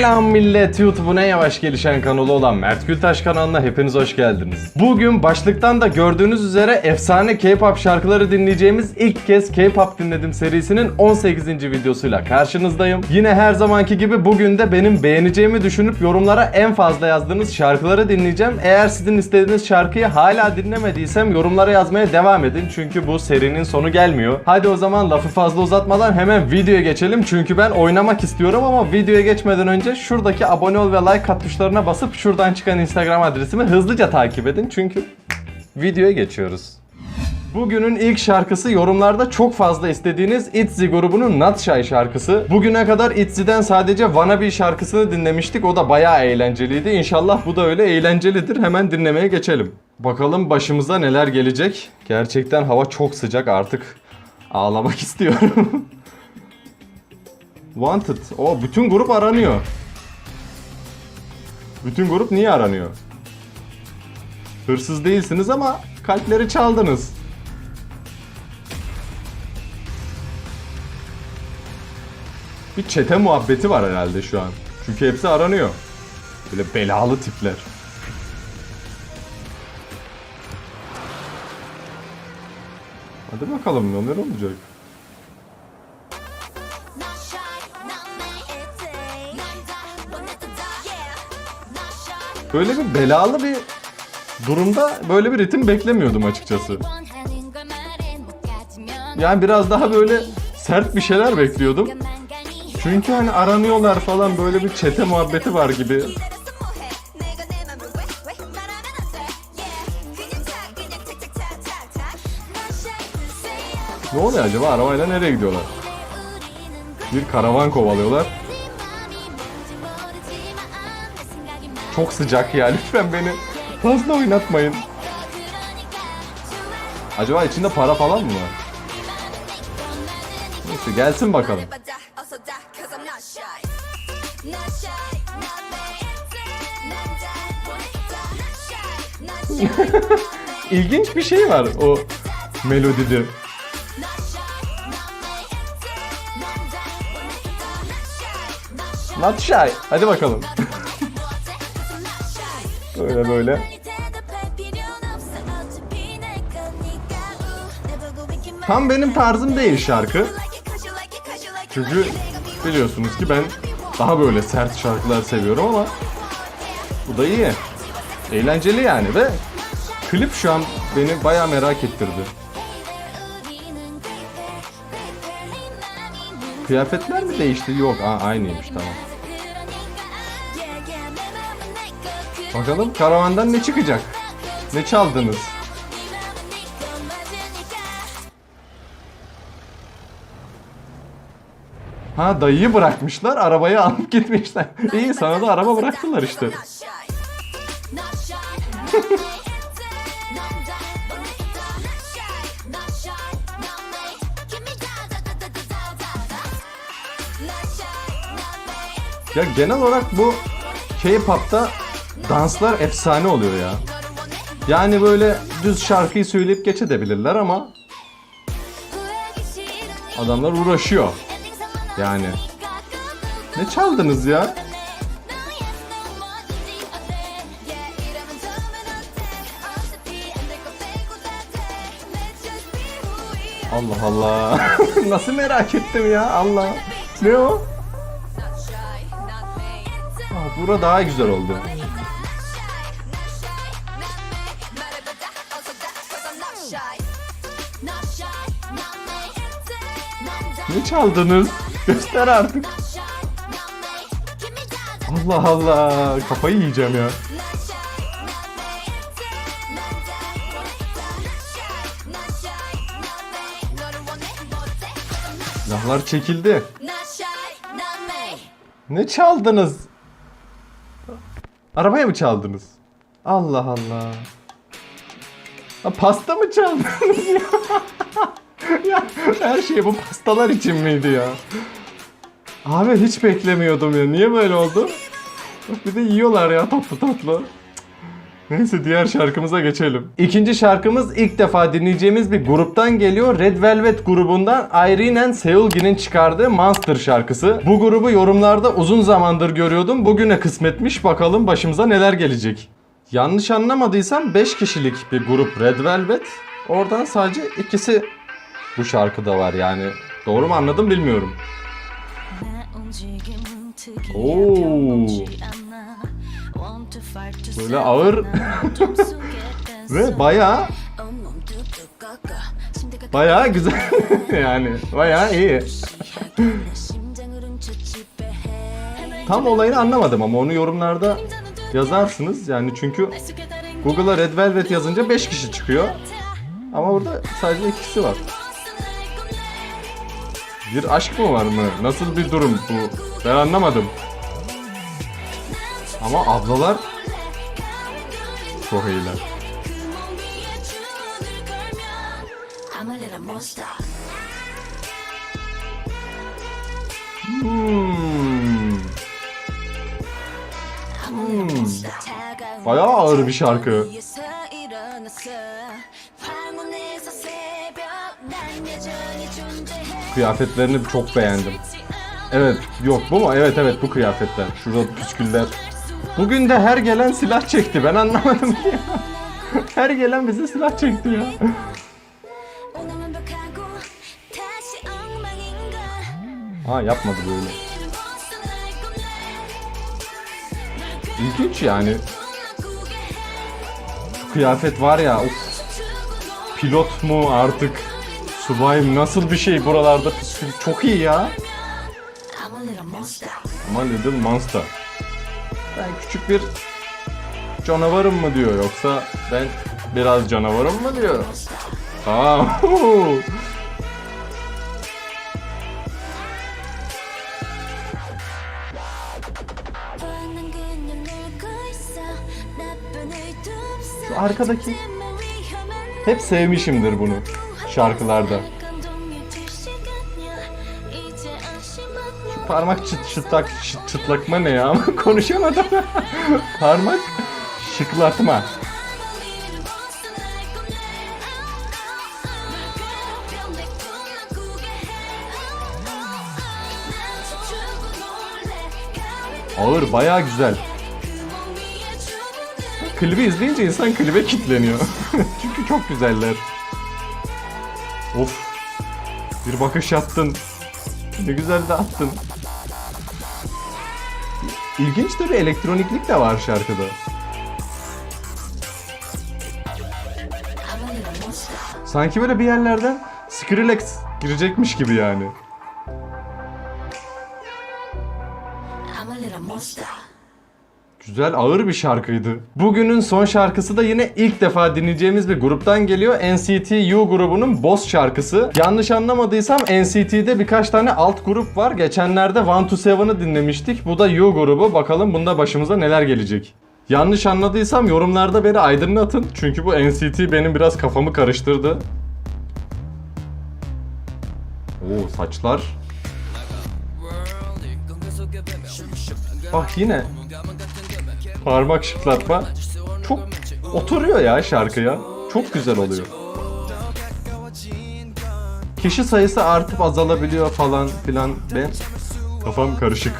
Selam millet YouTube'un en yavaş gelişen kanalı olan Mert Gültaş kanalına hepiniz hoş geldiniz. Bugün başlıktan da gördüğünüz üzere efsane K-pop şarkıları dinleyeceğimiz ilk kez K-pop dinledim serisinin 18. videosuyla karşınızdayım. Yine her zamanki gibi bugün de benim beğeneceğimi düşünüp yorumlara en fazla yazdığınız şarkıları dinleyeceğim. Eğer sizin istediğiniz şarkıyı hala dinlemediysem yorumlara yazmaya devam edin çünkü bu serinin sonu gelmiyor. Hadi o zaman lafı fazla uzatmadan hemen videoya geçelim çünkü ben oynamak istiyorum ama videoya geçmeden önce şuradaki abone ol ve like at tuşlarına basıp şuradan çıkan Instagram adresimi hızlıca takip edin çünkü videoya geçiyoruz. Bugünün ilk şarkısı yorumlarda çok fazla istediğiniz ITZY grubunun Not Shy şarkısı. Bugüne kadar ITZY'den sadece Wannabe şarkısını dinlemiştik. O da bayağı eğlenceliydi. İnşallah bu da öyle eğlencelidir. Hemen dinlemeye geçelim. Bakalım başımıza neler gelecek. Gerçekten hava çok sıcak artık. Ağlamak istiyorum. Wanted. O bütün grup aranıyor. Bütün grup niye aranıyor? Hırsız değilsiniz ama kalpleri çaldınız. Bir çete muhabbeti var herhalde şu an. Çünkü hepsi aranıyor. Böyle belalı tipler. Hadi bakalım neler olacak. Böyle bir belalı bir durumda böyle bir ritim beklemiyordum açıkçası. Yani biraz daha böyle sert bir şeyler bekliyordum. Çünkü hani aranıyorlar falan böyle bir çete muhabbeti var gibi. Ne oluyor acaba? Arabayla nereye gidiyorlar? Bir karavan kovalıyorlar. Çok sıcak ya. Lütfen beni fazla oynatmayın. Acaba içinde para falan mı var? Neyse gelsin bakalım. İlginç bir şey var o melodide. Not shy. Hadi bakalım. Böyle böyle. Tam benim tarzım değil şarkı. Çünkü biliyorsunuz ki ben daha böyle sert şarkılar seviyorum ama bu da iyi. Eğlenceli yani ve klip şu an beni baya merak ettirdi. Kıyafetler mi değişti? Yok, aa, aynıymış tamam. Bakalım karavandan ne çıkacak? Ne çaldınız? Ha dayıyı bırakmışlar, arabayı alıp gitmişler. İyi sana da araba bıraktılar işte. Ya genel olarak bu K-pop'ta danslar efsane oluyor ya. Yani böyle düz şarkıyı söyleyip geçebilirler ama adamlar uğraşıyor. Yani. Ne çaldınız ya? Allah Allah. Nasıl merak ettim ya Allah. Ne o? Aa, bura daha güzel oldu. Ne çaldınız? Göster artık. Allah Allah. Kafayı yiyeceğim ya. Silahlar çekildi. Ne çaldınız? Arabaya mı çaldınız? Allah Allah. Ha, pasta mı çaldınız? ya her şey bu pastalar için miydi ya? Abi hiç beklemiyordum ya. Niye böyle oldu? Bir de yiyorlar ya tatlı tatlı. Neyse diğer şarkımıza geçelim. İkinci şarkımız ilk defa dinleyeceğimiz bir gruptan geliyor. Red Velvet grubundan Irene and Seulgi'nin çıkardığı Monster şarkısı. Bu grubu yorumlarda uzun zamandır görüyordum. Bugüne kısmetmiş bakalım başımıza neler gelecek. Yanlış anlamadıysam 5 kişilik bir grup Red Velvet. Oradan sadece ikisi bu şarkıda var yani. Doğru mu anladım bilmiyorum. Oo. Böyle ağır Ve bayağı bayağı güzel yani bayağı iyi. Tam olayını anlamadım ama onu yorumlarda yazarsınız yani çünkü Google'a Red Velvet yazınca 5 kişi çıkıyor ama burada sadece ikisi var. Bir aşk mı var mı? Nasıl bir durum bu? Ben anlamadım. Ama ablalar çok iyiler. Hmm. Bayağı ağır bir şarkı. Kıyafetlerini çok beğendim. Evet, yok bu mu? Evet evet bu kıyafetler. Şurada püsküller. Bugün de her gelen silah çekti. Ben anlamadım ki. her gelen bize silah çekti ya. Ha yapmadı böyle. İlginç yani. Şu kıyafet var ya. Of. Pilot mu artık? Subay mı? Nasıl bir şey buralarda püskül? Çok iyi ya. Ama Little Monster. Ben küçük bir canavarım mı diyor yoksa ben biraz canavarım mı diyor. Aa, arkadaki hep sevmişimdir bunu şarkılarda. Parmak çıt çıtlak çıt çıtlakma ne ya? Konuşamadım. Parmak şıklatma. Ağır, bayağı güzel. Klibi izleyince insan klibe kitleniyor. Çünkü çok güzeller. Of. Bir bakış attın. Ne güzel de attın. İlginç de bir elektroniklik de var şarkıda. Sanki böyle bir yerlerden Skrillex girecekmiş gibi yani. Güzel ağır bir şarkıydı. Bugünün son şarkısı da yine ilk defa dinleyeceğimiz bir gruptan geliyor. NCT U grubunun Boss şarkısı. Yanlış anlamadıysam NCT'de birkaç tane alt grup var. Geçenlerde One to Seven'ı dinlemiştik. Bu da U grubu. Bakalım bunda başımıza neler gelecek. Yanlış anladıysam yorumlarda beni aydınlatın. Çünkü bu NCT benim biraz kafamı karıştırdı. Oo saçlar. Bak yine parmak şıklatma çok oturuyor ya şarkıya. Çok güzel oluyor. Kişi sayısı artıp azalabiliyor falan filan. Ben kafam karışık.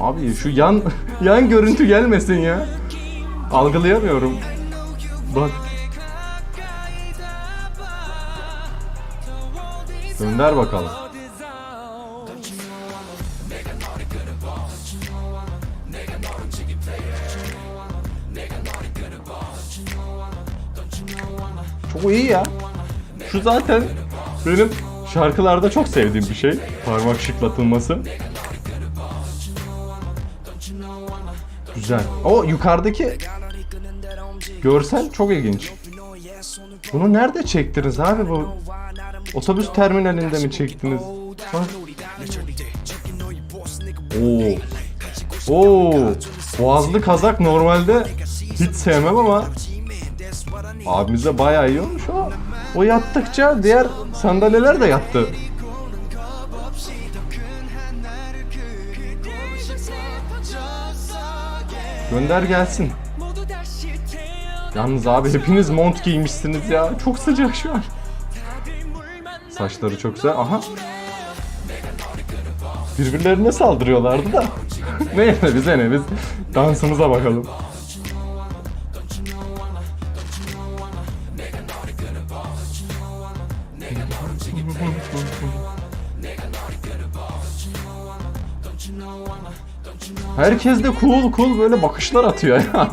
Abi şu yan yan görüntü gelmesin ya. Algılayamıyorum. Bak. Gönder bakalım. Çok iyi ya. Şu zaten benim şarkılarda çok sevdiğim bir şey. Parmak şıklatılması. Güzel. O yukarıdaki görsel çok ilginç. Bunu nerede çektiniz abi bu? Otobüs terminalinde mi çektiniz? Oo. Oo. Boğazlı kazak normalde hiç sevmem ama abimize bayağı iyi olmuş ama o yattıkça diğer sandalyeler de yattı. Gönder gelsin. Yalnız abi hepiniz mont giymişsiniz ya. Çok sıcak şu an. Saçları çok güzel. Aha. Birbirlerine saldırıyorlardı da. Neyse bize ne biz dansımıza bakalım. Herkes de cool cool böyle bakışlar atıyor ya.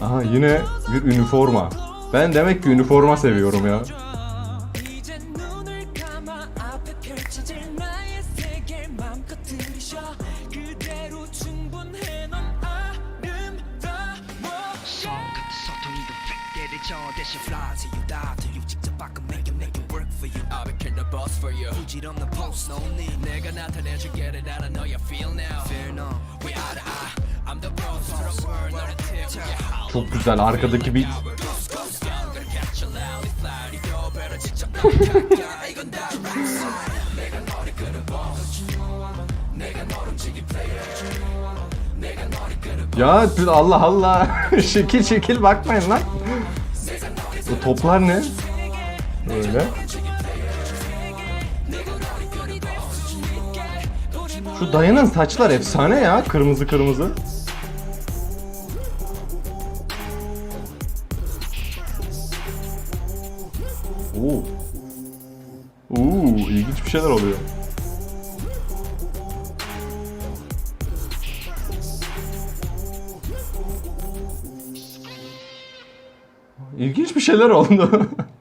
Aha yine bir üniforma. Ben demek ki üniforma seviyorum ya. I know you feel now Fear no we eye to eye I'm the boss of the world 너는 tip yeah Çok güzel arkadaki beat. Ya Allah Allah. şekil şekil bakmayın lan. Bu toplar ne? Böyle. Şu dayının saçlar efsane ya. Kırmızı kırmızı. Oo. Oo, ilginç bir şeyler oluyor. İlginç bir şeyler oldu.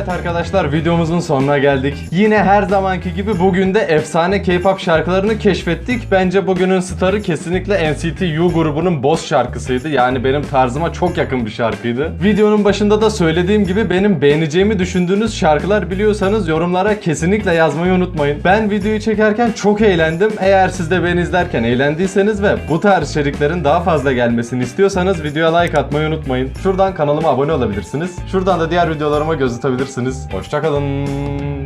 Evet arkadaşlar videomuzun sonuna geldik. Yine her zamanki gibi bugün de efsane K-pop şarkılarını keşfettik. Bence bugünün starı kesinlikle NCT U grubunun Boss şarkısıydı. Yani benim tarzıma çok yakın bir şarkıydı. Videonun başında da söylediğim gibi benim beğeneceğimi düşündüğünüz şarkılar biliyorsanız yorumlara kesinlikle yazmayı unutmayın. Ben videoyu çekerken çok eğlendim. Eğer siz de beni izlerken eğlendiyseniz ve bu tarz içeriklerin daha fazla gelmesini istiyorsanız videoya like atmayı unutmayın. Şuradan kanalıma abone olabilirsiniz. Şuradan da diğer videolarıma göz atabilirsiniz. Hoşçakalın.